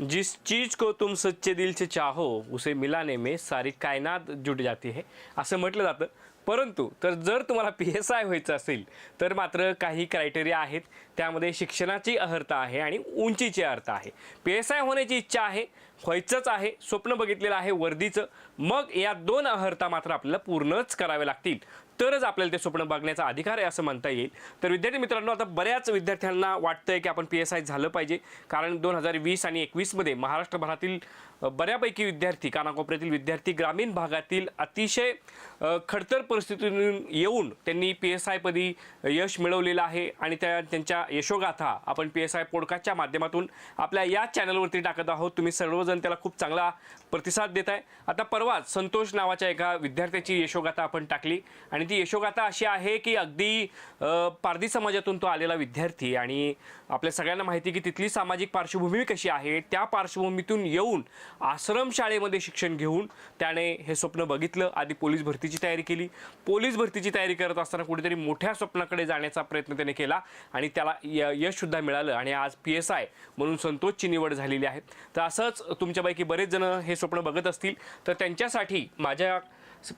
जिस चीज को तुम सच्चे दिल से चाहो उसे मिलाने में सारी कायनात जुट जाती है असं म्हटलं जातं. परंतु तर जर तुम्हाला पी एस आय व्हायचं असेल तर मात्र काही क्रायटेरिया आहेत. त्यामध्ये शिक्षणाची अर्हता आहे आणि उंचीची अर्थ आहे. पी एस आय होण्याची इच्छा आहे व्हायचंच आहे स्वप्न बघितलेलं आहे वर्दीचं. मग या दोन अर्हता मात्र आपल्याला पूर्णच कराव्या लागतील. तरच आपल्याला ते स्वप्न बघण्याचा अधिकार आहे असं म्हणता येईल. तर विद्यार्थी मित्रांनो आता बऱ्याच विद्यार्थ्यांना वाटतंय की आपण पी एस आय झालं पाहिजे. कारण दोन हजार वीस आणि एकवीसमध्ये महाराष्ट्रभरातील बऱ्यापैकी विद्यार्थी कानाकोपऱ्यातील विद्यार्थी ग्रामीण भागातील अतिशय खडतर परिस्थितीतून येऊन त्यांनी पी एस आयपदी यश मिळवलेलं आहे. आणि त्या त्यांच्या यशोगाथा आपण पी एस आय पॉडकास्टच्या माध्यमातून आपल्या या चॅनलवरती टाकत आहोत. तुम्ही सर्वजण त्याला खूप चांगला प्रतिसाद देत आहे. आता परवाच संतोष नावाच्या एका विद्यार्थ्याची यशोगाथा आपण टाकली. आणि ती यशोगाथा अशी आहे की अगदी पारधी समाजातून तो आलेला विद्यार्थी आणि आपल्या सगळ्यांना माहिती की तिथली सामाजिक पार्श्वभूमी कशी आहे त्या पार्श्वभूमीतून येऊन आश्रमशाळेमध्ये शिक्षण घेऊन त्याने हे स्वप्न बघितलं. आधी पोलीस भरतीची तयारी केली. पोलीस भरतीची तयारी करत असताना कुठेतरी मोठ्या स्वप्नाकडे जाण्याचा प्रयत्न त्याने केला आणि त्याला य यशसुद्धा मिळालं. आणि आज पी एस आय म्हणून संतोषची निवड झालेली आहे. तर असंच तुमच्यापैकी बरेच जण हे स्वप्न बघत असतील तर त्यांच्यासाठी माझ्या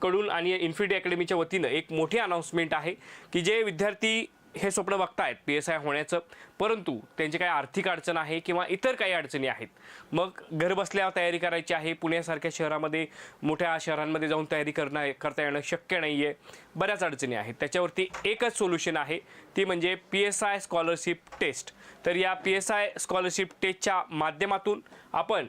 कडून आणि इन्फिनिटी अकॅडमीच्या वतीनं एक मोठी अनाऊन्समेंट आहे की जे विद्यार्थी हे स्वप्न बघतायत पी एस आय होण्याचं. परंतु त्यांची काही आर्थिक अडचण आहे किंवा इतर काही अडचणी आहेत. मग घरबसल्या तयारी करायची आहे. पुण्यासारख्या शहरामध्ये मोठ्या शहरांमध्ये जाऊन तयारी करणं करता येणं शक्य नाही आहे बऱ्याच अडचणी आहेत. त्याच्यावरती एकच सोल्युशन आहे. ती म्हणजे P S I scholarship test तर या पी एस आय स्कॉलरशिप टेस्टच्या माध्यमातून आपण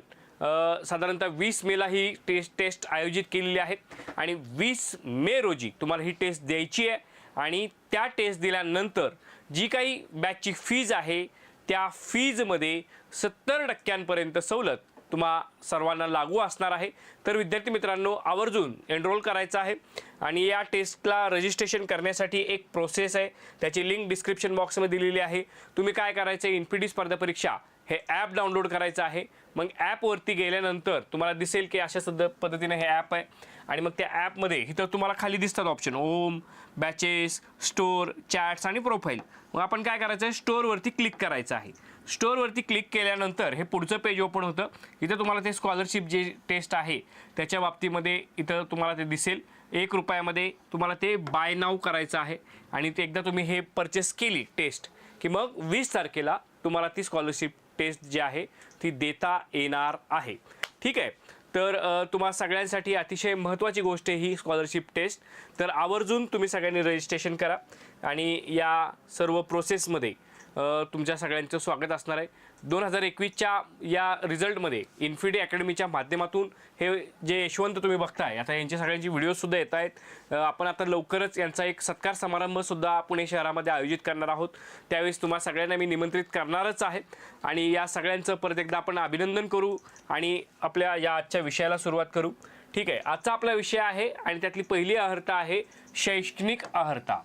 साधारणतः वीस मेला ही टेस्ट टेस्ट आयोजित केलेली आहे आणि वीस मे रोजी तुम्हाला ही टेस्ट द्यायची आहे. आणि त्या टेस्ट दिल्यानंतर जी काही बॅचची फीज आहे त्या फीजमध्ये सत्तर टक्क्यांपर्यंत सवलत तुम्हा सर्वांना लागू असणार आहे. तर विद्यार्थी मित्रांनो आवर्जून एनरोल करायचं आहे. आणि या टेस्टला रजिस्ट्रेशन करण्यासाठी एक प्रोसेस आहे. त्याची लिंक डिस्क्रिप्शन बॉक्समध्ये दिलेली आहे. तुम्ही काय करायचं आहे? इन्फिडी स्पर्धा परीक्षा हे ॲप डाउनलोड करायचं आहे. मग ॲपवरती गेल्यानंतर तुम्हाला दिसेल की अशा सद पद्धतीने हे ॲप आहे. आणि मग त्या ॲपमध्ये इथं तुम्हाला खाली दिसतात option home batches store chats आणि प्रोफाईल मग आपण काय करायचं? आहे स्टोअरवरती क्लिक करायचं आहे. स्टोअरवरती क्लिक केल्यानंतर हे पुढचं पेज ओपन होतं. इथं तुम्हाला ते स्कॉलरशिप जे टेस्ट आहे त्याच्या बाबतीमध्ये इथं तुम्हाला ते दिसेल. एक रुपयामध्ये तुम्हाला ते बाय नाव करायचं आहे. आणि ते एकदा तुम्ही हे परचेस केली टेस्ट की मग वीस तारखेला तुम्हाला ती स्कॉलरशिप टेस्ट जी आहे ती देता येणार आहे. ठीक आहे? तर तुम्हा सगळ्यांसाठी अतिशय महत्त्वाची गोष्ट आहे ही स्कॉलरशिप टेस्ट तर आवर्जून तुम्ही सगळ्यांनी रजिस्ट्रेशन करा. आणि या सर्व प्रोसेसमध्ये तुमच्या सगळ्यांचं स्वागत असणार आहे. दोन हजार एकवीसच्या या रिझल्टमध्ये इन्फिडी अकॅडमीच्या माध्यमातून हे जे यशवंत तुम्ही बघताय आता यांचे सगळ्यांची व्हिडिओसुद्धा येत आहेत. आपण आता लवकरच यांचा एक सत्कार समारंभसुद्धा पुणे शहरामध्ये आयोजित करणार आहोत. त्यावेळेस तुम्हाला सगळ्यांना मी निमंत्रित करणारच आहे. आणि या सगळ्यांचं परत एकदा आपण अभिनंदन करू आणि आपल्या या आजच्या विषयाला सुरुवात करू. ठीक आहे आजचा आपला विषय आहे आणि त्यातली पहिली अहर्ता आहे शैक्षणिक अहर्ता.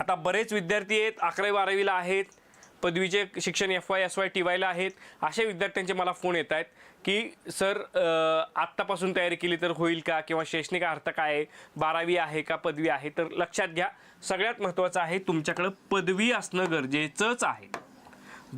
आता बरेच विद्यार्थी आहेत अकरावी बारावीला आहेत पदवीचे शिक्षण F Y S Y T वायला आहेत. अशा विद्यार्थ्यांचे मला फोन येत आहेत की सर आत्तापासून तयारी केली तर होईल का? किंवा शैक्षणिक अर्थ काय आहे? बारावी आहे का? पदवी आहे? तर लक्षात घ्या सगळ्यात महत्त्वाचं आहे तुमच्याकडं पदवी असणं गरजेचंच आहे.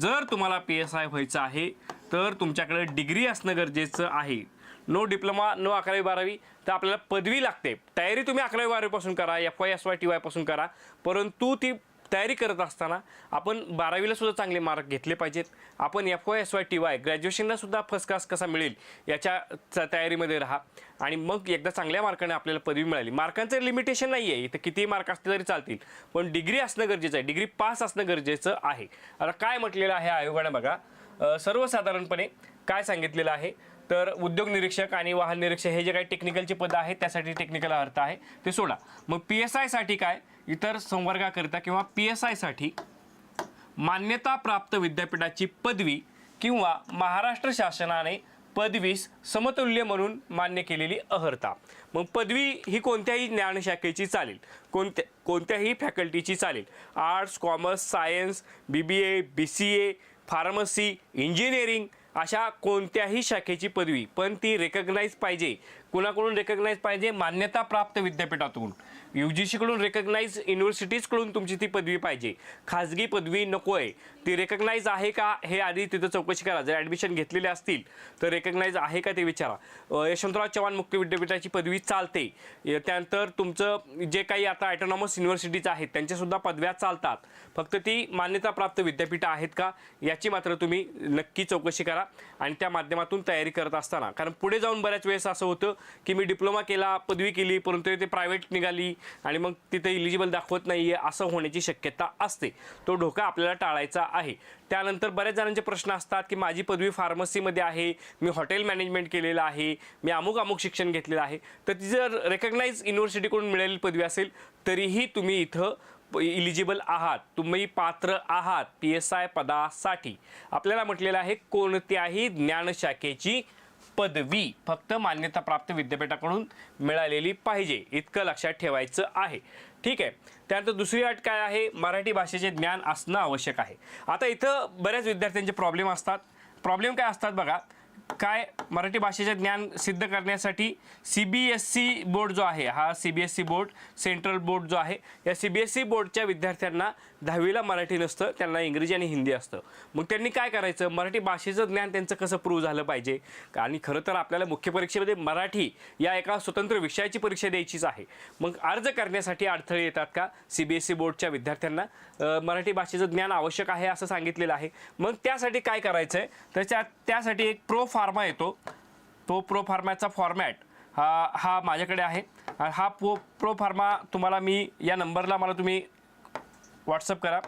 जर तुम्हाला पी एस आय व्हायचं आहे तर तुमच्याकडे डिग्री असणं गरजेचं आहे. नो डिप्लोमा नो अकरावी बारावी तर आपल्याला पदवी लागते. तयारी तुम्ही अकरावी बारावीपासून करा F Y S Y T वायपासून करा. परंतु ती तयारी करत असताना आपण बारावीला सुद्धा चांगले मार्क घेतले पाहिजेत. आपण F Y S Y T Y ग्रॅज्युएशनला सुद्धा फर्स्ट क्लास कसा मिळेल याच्या तयारीमध्ये राहा. आणि मग एकदा चांगल्या मार्काने आपल्याला पदवी मिळाली. मार्कांचं लिमिटेशन नाही आहे इथं कितीही मार्क असले तरी चालतील. पण डिग्री असणं गरजेचं आहे. डिग्री पास असणं गरजेचं आहे. आता काय म्हटलेलं आहे आयोगाने बघा. सर्वसाधारणपणे काय सांगितलेलं आहे? तर उद्योग निरीक्षक आणि वाहन निरीक्षक हे जे काही टेक्निकलचे पदं आहेत त्यासाठी टेक्निकल अर्थ आहे. ते सोडा. मग पी एस आयसाठी काय? इतर संवर्गाकरिता किंवा पी एस आयसाठी मान्यताप्राप्त विद्यापीठाची पदवी किंवा महाराष्ट्र शासनाने पदवीस समतुल्य म्हणून मान्य केलेली अहर्ता. मग पदवी ही कोणत्याही ज्ञानशाखेची चालेल. कोणत्या कोणत्याही फॅकल्टीची चालेल. Arts commerce science B B A B C A pharmacy engineering अशा कोणत्याही शाखेची पदवी पण ती रेकग्नाईज पाहिजे. कुणाकडून रेकग्नाईज पाहिजे? मान्यताप्राप्त विद्यापीठातून. यू जी सीकडून रेकग्नाईज युनिव्हर्सिटीजकडून तुमची ती पदवी पाहिजे. खाजगी पदवी नको आहे ती रेकग्नाईज आहे का? हे आधी तिथं चौकशी करा. जर ॲडमिशन घेतलेले असतील तर रेकग्नाईज आहे का ते विचारा. यशवंतराव चव्हाण मुक्त विद्यापीठाची पदवी चालते. य- त्यानंतर तुमचं जे काही आता ॲटोनॉमस युनिव्हर्सिटीज आहेत त्यांच्यासुद्धा पदव्या चालतात. फक्त ती मान्यताप्राप्त विद्यापीठं आहेत का? याची मात्र तुम्ही नक्की चौकशी करा आणि त्या माध्यमातून तयारी करत असताना. कारण पुढे जाऊन बऱ्याच वेळेस असं होतं की मी डिप्लोमा केला पदवी केली परंतु ते प्रायव्हेट निघाली आणि मग तिथे इलिजिबल दाखवत नाही आहे असं होण्याची शक्यता असते. तो धोका आपल्याला टाळायचा आहे. त्यानंतर बऱ्याच जणांचे प्रश्न असतात की माझी पदवी फार्मसीमध्ये आहे मी हॉटेल मॅनेजमेंट केलेलं आहे मी अमुक अमुक शिक्षण घेतलेलं आहे. तर ती जर रेकग्नाईज युनिव्हर्सिटीकडून मिळालेली पदवी असेल तरीही तुम्ही इथं इलिजिबल आहात. तुम्ही पात्र आहात. पी एस आय पदासाठी. आपल्याला म्हटलेलं आहे कोणत्याही ज्ञानशाखेची पदवी फक्त मान्यताप्राप्त विद्यापीठाकडून मिळालेली पाहिजे इतकं लक्षात ठेवायचं आहे. ठीक आहे. त्यानंतर दुसरी अट काय आहे? मराठी भाषेचे ज्ञान असणं आवश्यक आहे. आता इथं बऱ्याच विद्यार्थ्यांचे प्रॉब्लेम असतात. प्रॉब्लेम काय असतात बघा? काय मराठी भाषेचे ज्ञान सिद्ध करण्यासाठी C B S C board जो आहे हा C B S C board central board जो आहे या सी बी एस सी बोर्डच्या विद्यार्थ्यांना दहावीला मराठी नसतं त्यांना इंग्रजी आणि हिंदी असतं. मग त्यांनी काय करायचं? मराठी भाषेचं ज्ञान त्यांचं कसं प्रूव्ह झालं पाहिजे? आणि खरं तर आपल्याला मुख्य परीक्षेमध्ये मराठी या एका स्वतंत्र विषयाची परीक्षा द्यायचीच आहे. मग अर्ज करण्यासाठी अडथळे येतात का? सी बी एस ई बोर्डच्या विद्यार्थ्यांना मराठी भाषेचं ज्ञान आवश्यक आहे असं सांगितलेलं आहे. मग त्यासाठी काय करायचं आहे तर त्या त्यासाठी एक प्रो फार्मा येतो. तो प्रो फार्माचा फॉर्मॅट हा हा माझ्याकडे आहे. हा प्रो प्रो फार्मा तुम्हाला मी या नंबरला मला तुम्ही व्हॉट्सअप करा.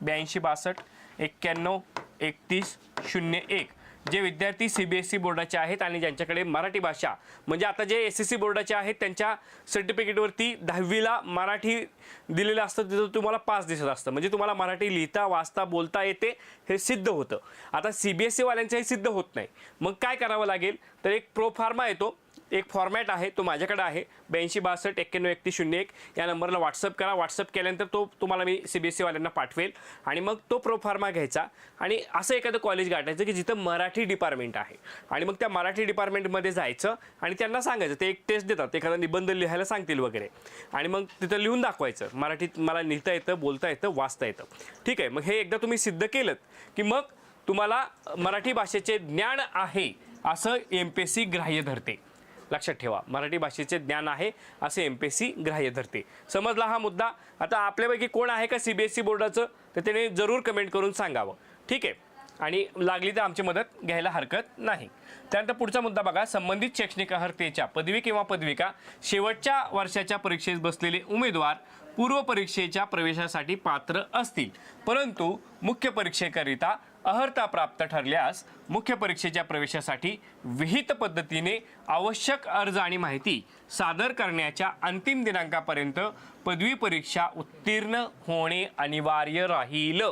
ब्याऐंशी बासष्ट एक्क्याण्णव एकतीस शून्य एक. जे विद्यार्थी सी बी एस सी बोर्डाचे आहेत आणि ज्यांच्याकडे मराठी भाषा म्हणजे आता जे एस एस सी बोर्डाचे आहेत त्यांच्या सर्टिफिकेटवरती दहावीला मराठी दिलेलं असतं तिथं तुम्हाला पास दिसत असतं. म्हणजे तुम्हाला मराठी लिहिता वाचता बोलता येते हे सिद्ध होतं. आता सी बी एस सीवाल्यांचं हे सिद्ध होत नाही. मग काय करावं लागेल? तर एक प्रो फार्मा येतो. एक फॉर्मॅट आहे तो माझ्याकडे आहे. ब्याऐंशी बासष्ट एक्क्याण्णव एकतीस शून्य एक. या नंबरला व्हॉट्सअप करा. व्हॉट्सअप केल्यानंतर तो तुम्हाला मी सी बी एस सीवाल्यांना पाठवेल. आणि मग तो प्रोफार्मा घ्यायचा. आणि असं एखादं कॉलेज गाठायचं की जिथं मराठी डिपार्टमेंट आहे. आणि मग त्या मराठी डिपार्टमेंटमध्ये जायचं आणि त्यांना सांगायचं. ते एक टेस्ट देतात. एखादा निबंध लिहायला सांगतील वगैरे. आणि मग तिथं लिहून दाखवायचं. मराठीत मला लिहिता येतं बोलता येतं वाचता येतं. ठीक आहे. मग हे एकदा तुम्ही सिद्ध केलं की मग तुम्हाला मराठी भाषेचे ज्ञान आहे असं एम पी एस सी ग्राह्य धरते. लक्षात ठेवा. मराठी भाषेचे ज्ञान आहे असे एम पी एस सी ग्राह्य धरते. समजला हा मुद्दा? आता आपल्यापैकी कोण आहे का सी बी एस सी बोर्डाचं? तर त्याने जरूर कमेंट करून सांगावं. ठीक आहे? आणि लागली तर आमची मदत घ्यायला हरकत नाही. त्यानंतर पुढचा मुद्दा बघा. संबंधित शैक्षणिक अर्हतेच्या पदवी किंवा पदविका शेवटच्या वर्षाच्या परीक्षेत बसलेले उमेदवार पूर्व परीक्षेच्या प्रवेशासाठी पात्र असतील. परंतु मुख्य परीक्षेकरिता अर्हता प्राप्त ठरल्यास मुख्य परीक्षेच्या प्रवेशासाठी विहित पद्धतीने आवश्यक अर्ज आणि माहिती सादर करण्याच्या अंतिम दिनांकापर्यंत पदवी परीक्षा उत्तीर्ण होणे अनिवार्य राहील.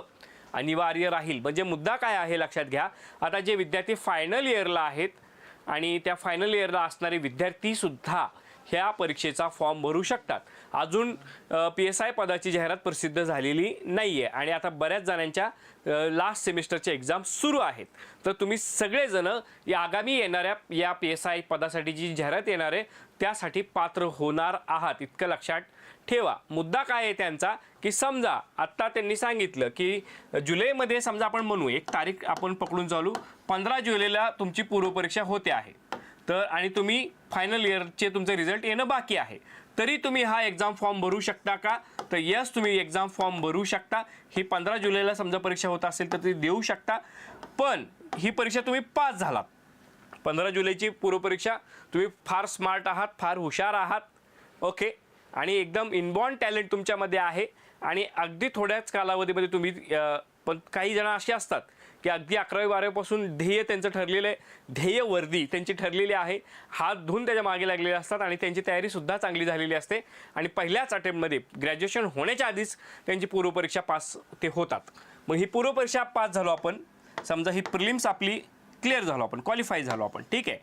अनिवार्य राहील. म्हणजे मुद्दा काय आहे लक्षात घ्या. आता जे विद्यार्थी फायनल इयरला आहेत आणि त्या फायनल इयरला असणारे विद्यार्थीसुद्धा ह्या परीक्षेचा फॉर्म भरू शकतात. अजून पी एस आय पदाची जाहिरात प्रसिद्ध झालेली नाही आहे आणि आता बऱ्याच जणांच्या लास्ट सेमिस्टरच्या एक्झाम सुरू आहेत. तर तुम्ही सगळेजण या आगामी येणाऱ्या या पी एस आय पदासाठी जी जाहिरात येणार आहे त्यासाठी पात्र होणार आहात. इतकं लक्षात ठेवा. मुद्दा काय आहे त्यांचा? की समजा आत्ता त्यांनी सांगितलं की जुलैमध्ये समजा आपण म्हणू एक तारीख आपण पकडून चालू पंधरा जुलैला तुमची पूर्वपरीक्षा होते आहे. तर आणि तुम्ही फायनल इयरचे तुमचे रिझल्ट येणं बाकी आहे. तरी तुम्ही हा एक्झाम फॉर्म भरू शकता का? तर यस तुम्ही एक्झाम फॉर्म भरू शकता. ही पंधरा जुलैला समजा परीक्षा होत असेल तर ती देऊ शकता. पण ही परीक्षा तुम्ही पास झालात. पंधरा जुलैची पूर्वपरीक्षा तुम्ही फार स्मार्ट आहात फार हुशार आहात. ओके आणि एकदम इनबॉर्न टॅलेंट तुमच्यामध्ये आहे. आणि अगदी थोड्याच कालावधीमध्ये तुम्ही पण काही जण असे असतात की अगदी अकरावी बारावीपासून ध्येय त्यांचं ठरलेलं आहे. ध्येय वर्दी त्यांची ठरलेली आहे. हात धुवून त्याच्यामागे लागलेले असतात आणि त्यांची तयारीसुद्धा चांगली झालेली असते. आणि पहिल्याच अटेम्प्टमध्ये ग्रॅज्युएशन होण्याच्या आधीच त्यांची पूर्वपरीक्षा पास ते होतात. मग ही पूर्वपरीक्षा पास झालो आपण. समजा ही प्रिलिम्स आपली क्लिअर झालो आपण क्वालिफाय झालो आपण. ठीक आहे.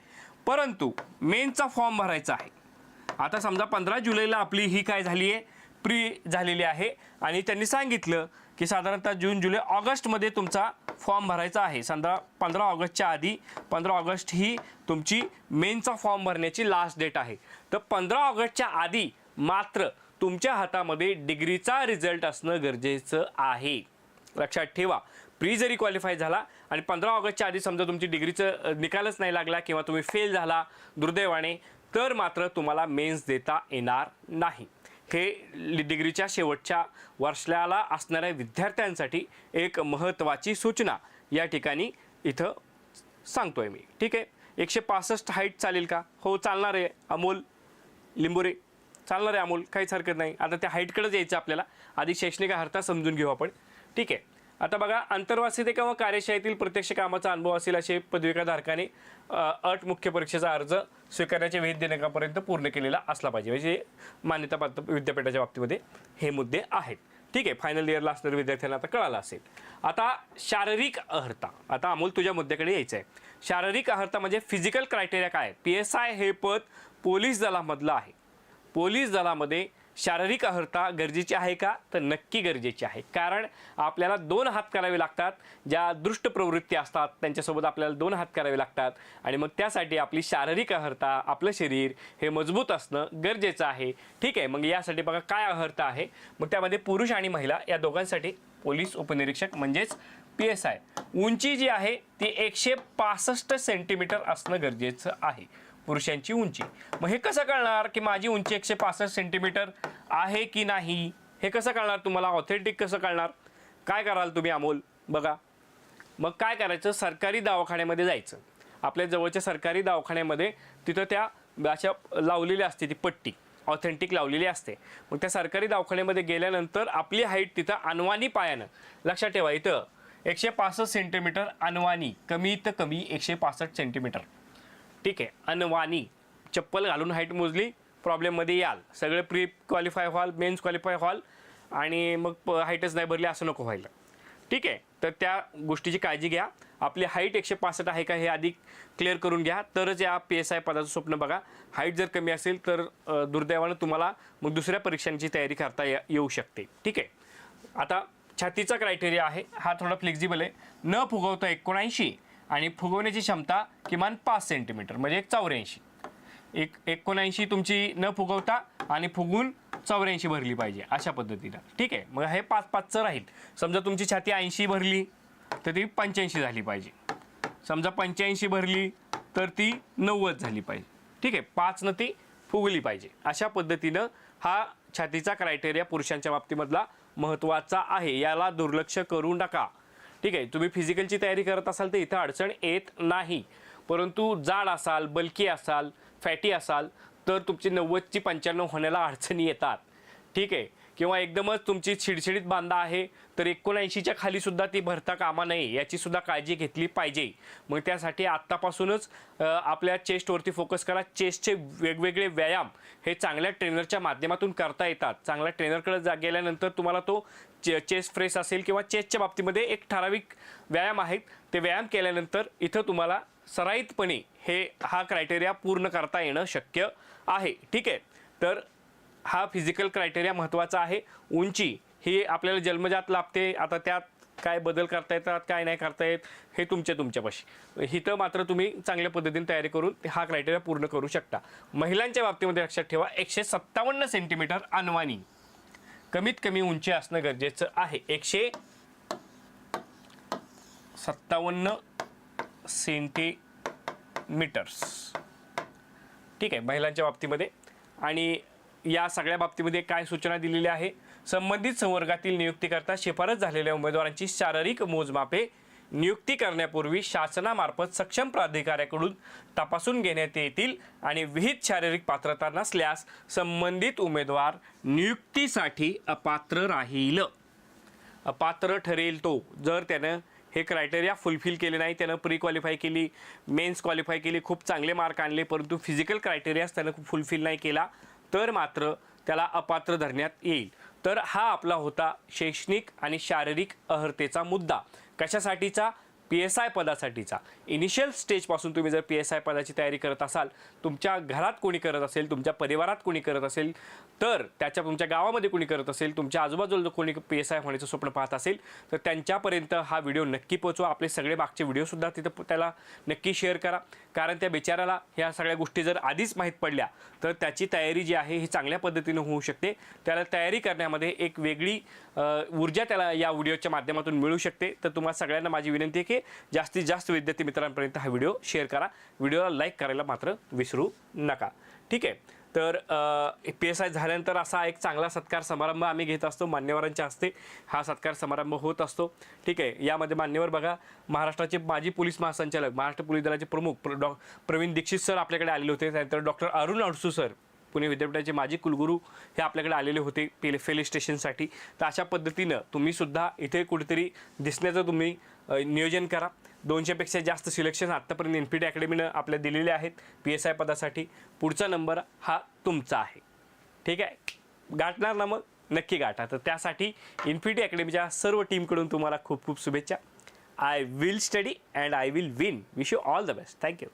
परंतु मेनचा फॉर्म भरायचा आहे. आता समजा पंधरा जुलैला आपली ही काय झाली आहे प्री झालेली आहे. आणि त्यांनी सांगितलं की साधारणतः जून जुलै ऑगस्टमध्ये तुमचा फॉर्म भरायचा आहे. सांधा पंधरा ऑगस्टच्या आधी पंधरा ऑगस्ट ही तुमची मेनचा फॉर्म भरण्याची लास्ट डेट आहे. तर पंधरा ऑगस्टच्या आधी मात्र तुमच्या हातामध्ये डिग्रीचा रिझल्ट असणं गरजेचं आहे. लक्षात ठेवा. प्री जरी क्वालिफाय झाला आणि पंधरा ऑगस्टच्या आधी समजा तुमची डिग्रीचं निकालच नाही लागला किंवा तुम्ही फेल झाला दुर्दैवाने तर मात्र तुम्हाला मेन्स देता येणार नाही. हे डिग्रीच्या शेवटच्या वर्षाला असणाऱ्या विद्यार्थ्यांसाठी एक महत्त्वाची सूचना या ठिकाणी इथं सांगतोय मी. ठीक आहे? एकशे पासष्ट हाईट चालेल का? हो चालणार आहे. अमोल लिंबोरे. चालणार आहे अमोल. काहीच हरकत नाही. आता त्या हाईटकडेच यायचं आपल्याला. आधी शैक्षणिक अर्थ समजून घेऊ आपण. ठीक आहे? आता बघा आंतरवासिते किंवा कार्यशाळेतील प्रत्यक्ष कामाचा अनुभव असेल असे पदविकाधारकाने अट मुख्य परीक्षेचा अर्ज स्वीकारण्याच्या विहित दिनांकापर्यंत पूर्ण केलेला असला पाहिजे. म्हणजे मान्यताप्राप्त विद्यापीठाच्या बाबतीमध्ये हे मुद्दे आहेत. ठीक आहे फायनल इयरला असणाऱ्या विद्यार्थ्यांना आता कळालं असेल. आता शारीरिक अहर्ता. आता अमोल तुझ्या मुद्द्याकडे यायचं आहे शारीरिक अहर्ता म्हणजे फिजिकल क्रायटेरिया काय पी एस आय हे पद पोलीस दलामधलं आहे. पोलीस दलामध्ये शारीरिक अहर्ता गरजेची आहे का? तर नक्की गरजेची आहे. कारण आपल्याला दोन हात करावे लागतात ज्या दृष्ट प्रवृत्ती असतात त्यांच्यासोबत आपल्याला दोन हात करावे लागतात. आणि मग त्यासाठी आपली शारीरिक अहर्ता आपलं शरीर हे मजबूत असणं गरजेचं आहे. ठीक आहे? मग यासाठी बघा काय अहर्ता आहे? मग त्यामध्ये पुरुष आणि महिला या दोघांसाठी पोलीस उपनिरीक्षक म्हणजेच पी एस आय. उंची जी आहे ती एकशे पासष्ट सेंटीमीटर असणं गरजेचं आहे. पुरुषांची उंची. मग हे कसं कळणार की माझी उंची एकशे पासष्ट सेंटीमीटर आहे की नाही? हे कसं कळणार तुम्हाला? ऑथेंटिक कसं कळणार? काय कराल तुम्ही अमोल? बघा. मग काय करायचं? सरकारी दवाखान्यामध्ये जायचं. आपल्या जवळच्या सरकारी दवाखान्यामध्ये तिथं त्या अशा लावलेली असते ती पट्टी. ऑथेंटिक लावलेली असते. मग त्या सरकारी दवाखान्यामध्ये गेल्यानंतर आपली हाईट तिथं अनवानी पायानं. लक्षात ठेवा इथं एकशे पासष्ट सेंटीमीटर अनवानी. कमीत कमी एकशे पासष्ट सेंटीमीटर ठीक आहे. अनवानी चप्पल घालून हाईट मोजली प्रॉब्लेममध्ये याल. सगळे प्री क्वालिफाय व्हाल मेन्स क्वालिफाय व्हाल आणि मग हाईटच नाही भरली असं नको व्हायला. ठीक आहे. तर त्या गोष्टीची काळजी घ्या. आपली हाईट एकशे पासष्ट आहे का हे आधी क्लिअर करून घ्या. तरच या पी एस आय पदाचं स्वप्न बघा. हाईट जर कमी असेल तर दुर्दैवानं तुम्हाला मग दुसऱ्या परीक्षांची तयारी करता येऊ शकते. ठीक आहे. आता छातीचा क्रायटेरिया आहे. हा थोडा फ्लेक्झिबल आहे. न फुगवता एकोणऐंशी आणि फुगवण्याची क्षमता किमान पाच सेंटीमीटर म्हणजे एक चौऱ्याऐंशी. एक एकोणऐंशी तुमची न फुगवता आणि फुगून चौऱ्याऐंशी भरली पाहिजे अशा पद्धतीनं. ठीक आहे? मग हे पाच पाचचं राहील. समजा तुमची छाती ऐंशी भरली तर ती पंच्याऐंशी झाली पाहिजे. समजा पंच्याऐंशी भरली तर ती नव्वद झाली पाहिजे. ठीक आहे? पाचनं ती फुगली पाहिजे. अशा पद्धतीनं हा छातीचा क्रायटेरिया पुरुषांच्या बाबतीमधला महत्त्वाचा आहे. याला दुर्लक्ष करू नका. ठीक आहे तुम्ही फिजिकलची तयारी करत असाल तर इथं अडचण येत नाही. परंतु जाड असाल बल्की असाल फॅटी असाल तर तुमची नव्वदची पंच्याण्णव होण्याला अडचणी येतात. ठीक आहे किंवा एकदमच तुमची छिडछिडीत बांधा आहे तर एकोणऐंशीच्या खालीसुद्धा ती भरता कामा नये याचीसुद्धा काळजी घेतली पाहिजे. मग त्यासाठी आत्तापासूनच आपल्या चेस्टवरती फोकस करा. चेस्टचे वेगवेगळे व्यायाम हे चांगल्या ट्रेनरच्या माध्यमातून करता येतात. चांगल्या ट्रेनरकडे जा गेल्यानंतर तुम्हाला तो चे चेस्ट फ्रेस असेल किंवा चेस्टच्या बाबतीमध्ये एक ठराविक व्यायाम आहेत ते व्यायाम केल्यानंतर इथं तुम्हाला सराईतपणे हे हा क्रायटेरिया पूर्ण करता येणं शक्य आहे. ठीक आहे? तर हा फिजिकल क्रायटेरिया महत्त्वाचा आहे. उंची ही आपल्याला जन्मजात लाभते. आता त्यात काय बदल करता येतात काय नाही करता येत हे तुमच्या तुमच्यापाशी. हिथं मात्र तुम्ही चांगल्या पद्धतीने तयारी करून हा क्रायटेरिया पूर्ण करू शकता. महिलांच्या बाबतीमध्ये लक्षात ठेवा एकशे सत्तावन्न सेंटीमीटर अनवानी कमीत कमी उंची असणं गरजेचं आहे. एकशे सत्तावन्न सेंटीमीटर्स. ठीक आहे महिलांच्या बाबतीमध्ये. आणि या सगळ्या बाबतीमध्ये काय सूचना दिलेली आहे? संबंधित संवर्गातील नियुक्तीकरता शिफारस झालेल्या उमेदवारांची शारीरिक मोजमापे नियुक्ती करण्यापूर्वी शासनामार्फत सक्षम प्राधिकाऱ्याकडून तपासून घेण्यात येतील आणि विहित शारीरिक पात्रता नसल्यास संबंधित उमेदवार नियुक्तीसाठी अपात्र राहील. अपात्र ठरेल तो. जर त्यानं हे क्रायटेरिया फुलफिल केले नाही त्यानं प्री क्वालिफाय केली मेन्स क्वालिफाय केली खूप चांगले मार्क आणले परंतु फिजिकल क्रायटेरियाच त्यानं फुलफिल नाही केला तर मात्र त्याला अपात्र धरण्यात येईल. तर हा आपला होता शैक्षणिक आणि शारीरिक अहर्तेचा मुद्दा. कशासाठीचा? पी एस आय पदासाठीचा. इनिशियल स्टेजपासून तुम्ही जर पी एस आय पदाची तयारी करत असाल तुमच्या घरात कोणी करत असेल तुमच्या परिवारात कोणी करत असेल तर त्याच्या तुमच्या गावामध्ये कोणी करत असेल तुमच्या आजूबाजूला कोणी पी एस आय होण्याचं स्वप्न पाहत असेल तर त्यांच्यापर्यंत हा व्हिडिओ नक्की पोचवा आपले सगळे मागचे व्हिडिओसुद्धा तिथं त्याला नक्की शेअर करा. कारण त्या बिचाराला ह्या सगळ्या गोष्टी जर आधीच माहीत पडल्या तर त्याची तयारी जी आहे ही चांगल्या पद्धतीने होऊ शकते. त्याला तयारी करण्यामध्ये एक वेगळी ऊर्जा त्याला या व्हिडिओच्या माध्यमातून मिळू शकते. तर तुम्हाला सगळ्यांना माझी विनंती आहे की जास्तीत जास्त विद्यार्थी मित्रांपर्यंत हा व्हिडिओ शेअर करा. व्हिडिओला लाईक करायला मात्र विसरू नका. ठीक आहे? तर पी एस आय झाल्यानंतर असा एक चांगला सत्कार समारंभ आम्ही घेत असतो. मान्यवरांच्या हस्ते हा सत्कार समारंभ होत असतो. ठीक आहे यामध्ये मान्यवर बघा महाराष्ट्राचे माजी पोलीस महासंचालक महाराष्ट्र पोलीस दलाचे प्रमुख प्र डॉ प्रवीण दीक्षित सर आपल्याकडे आलेले होते. त्यानंतर डॉक्टर अरुण अडसू सर पुणे विद्यापीठाचे माजी कुलगुरू हे आपल्याकडे आलेले होते पेले फेले स्टेशनसाठी. तर अशा पद्धतीनं तुम्हीसुद्धा इथे कुठेतरी दिसण्याचं तुम्ही नियोजन करा. दोनशेपेक्षा जास्त सिलेक्शन आत्तापर्यंत एन पी टी अकॅडमीनं आपल्या दिलेले आहेत. पी एस आय पदासाठी पुढचा नंबर हा तुमचा आहे. ठीक आहे? गाठणार ना मग? नक्की गाठा. तर त्यासाठी इन्फिटी अकॅडमीच्या सर्व टीमकडून तुम्हाला खूप खूप शुभेच्छा. I will study and I will win wish you all the best thank you